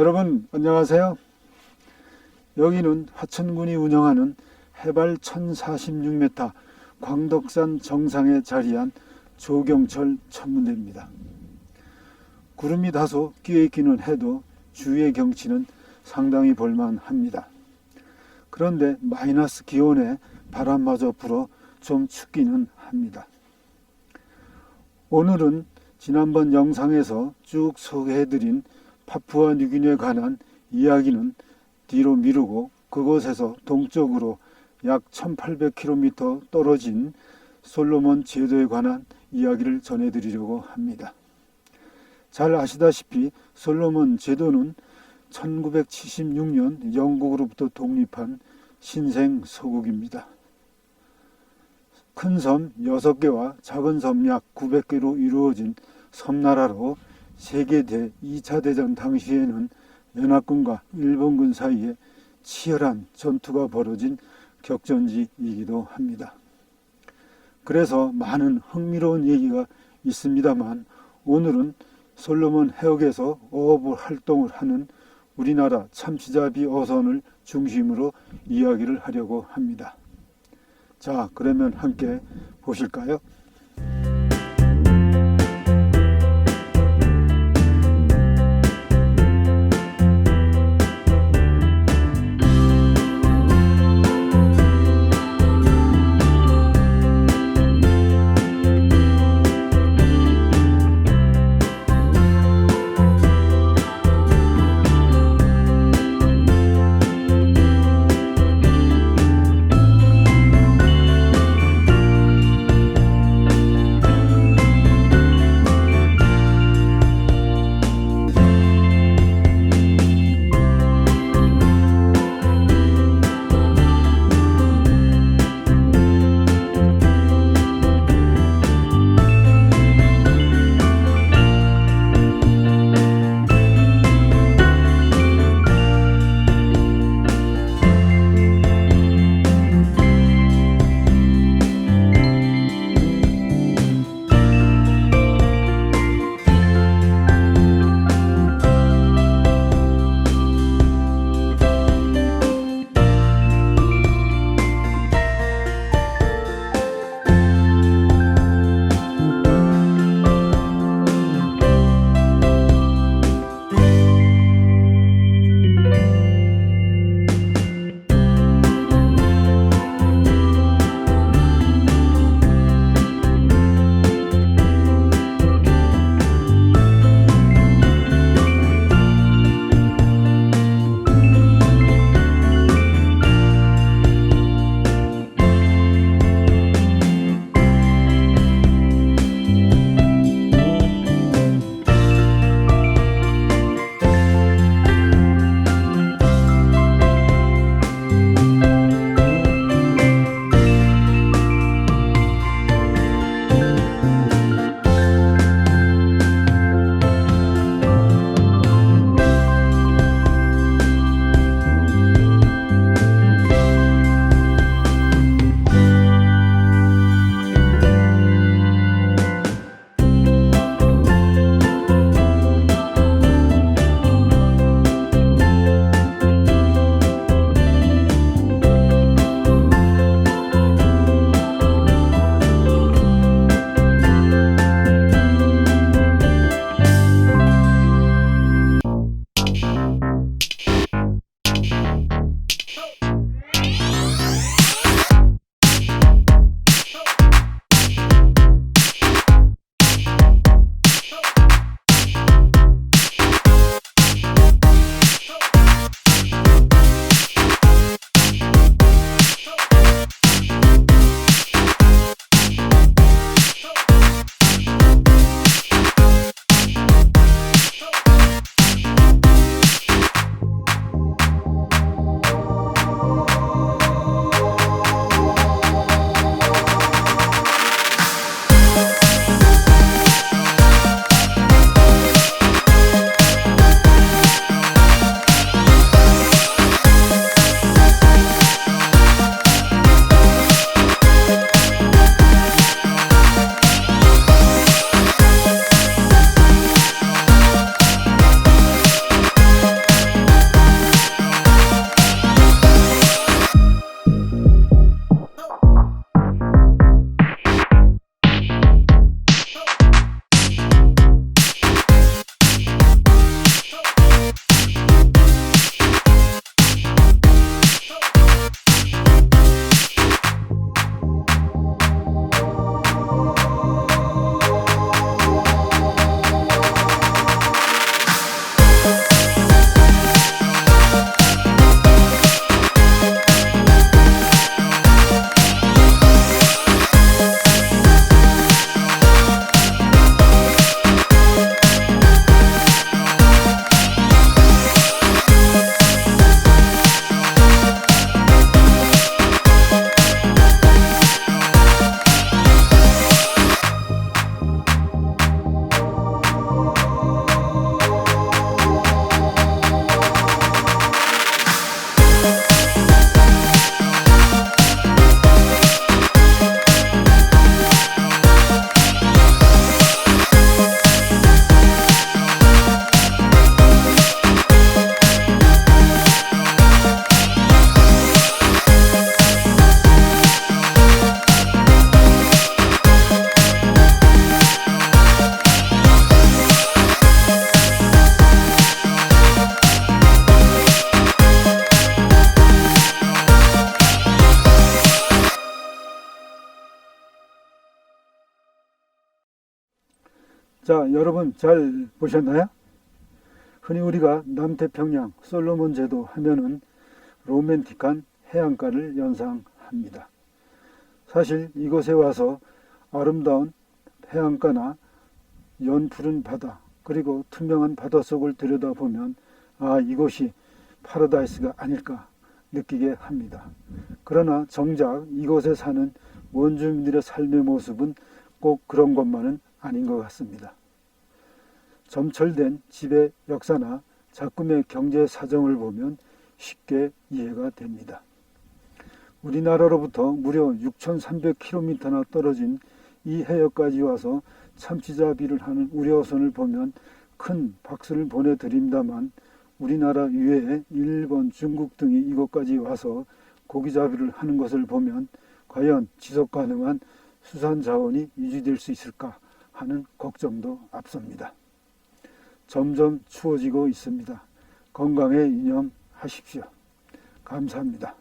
여러분 안녕하세요. 여기는 화천군이 운영하는 해발 1046m 광덕산 정상에 자리한 조경철 천문대입니다. 구름이 다소 끼어 있기는 해도 주위의 경치는 상당히 볼만합니다. 그런데 마이너스 기온에 바람마저 불어 좀 춥기는 합니다. 오늘은 지난번 영상에서 쭉 소개해드린 파푸아 뉴기니에 관한 이야기는 뒤로 미루고 그곳에서 동쪽으로 약 1800km 떨어진 솔로몬 제도에 관한 이야기를 전해드리려고 합니다. 잘 아시다시피 솔로몬 제도는 1976년 영국으로부터 독립한 신생 서국입니다. 큰 섬 6개와 작은 섬 약 900개로 이루어진 섬나라로 세계대 2차 대전 당시에는 연합군과 일본군 사이에 치열한 전투가 벌어진 격전지이기도 합니다. 그래서 많은 흥미로운 얘기가 있습니다만 오늘은 솔로몬 해역에서 어업 활동을 하는 우리나라 참치잡이 어선을 중심으로 이야기를 하려고 합니다. 자, 그러면 함께 보실까요? 자, 여러분 잘 보셨나요? 흔히 우리가 남태평양 솔로몬 제도 하면은 로맨틱한 해안가를 연상합니다. 사실 이곳에 와서 아름다운 해안가나 연푸른 바다 그리고 투명한 바닷속을 들여다보면 아 이곳이 파라다이스가 아닐까 느끼게 합니다. 그러나 정작 이곳에 사는 원주민들의 삶의 모습은 꼭 그런 것만은 아닌 것 같습니다. 점철된 집의 역사나 작품의 경제 사정을 보면 쉽게 이해가 됩니다. 우리나라로부터 무려 6,300km나 떨어진 이 해역까지 와서 참치잡이를 하는 우리 어선을 보면 큰 박수를 보내드립니다만 우리나라 이외에 일본, 중국 등이 이곳까지 와서 고기잡이를 하는 것을 보면 과연 지속 가능한 수산 자원이 유지될 수 있을까 하는 걱정도 앞섭니다. 점점 추워지고 있습니다. 건강에 유념하십시오. 감사합니다.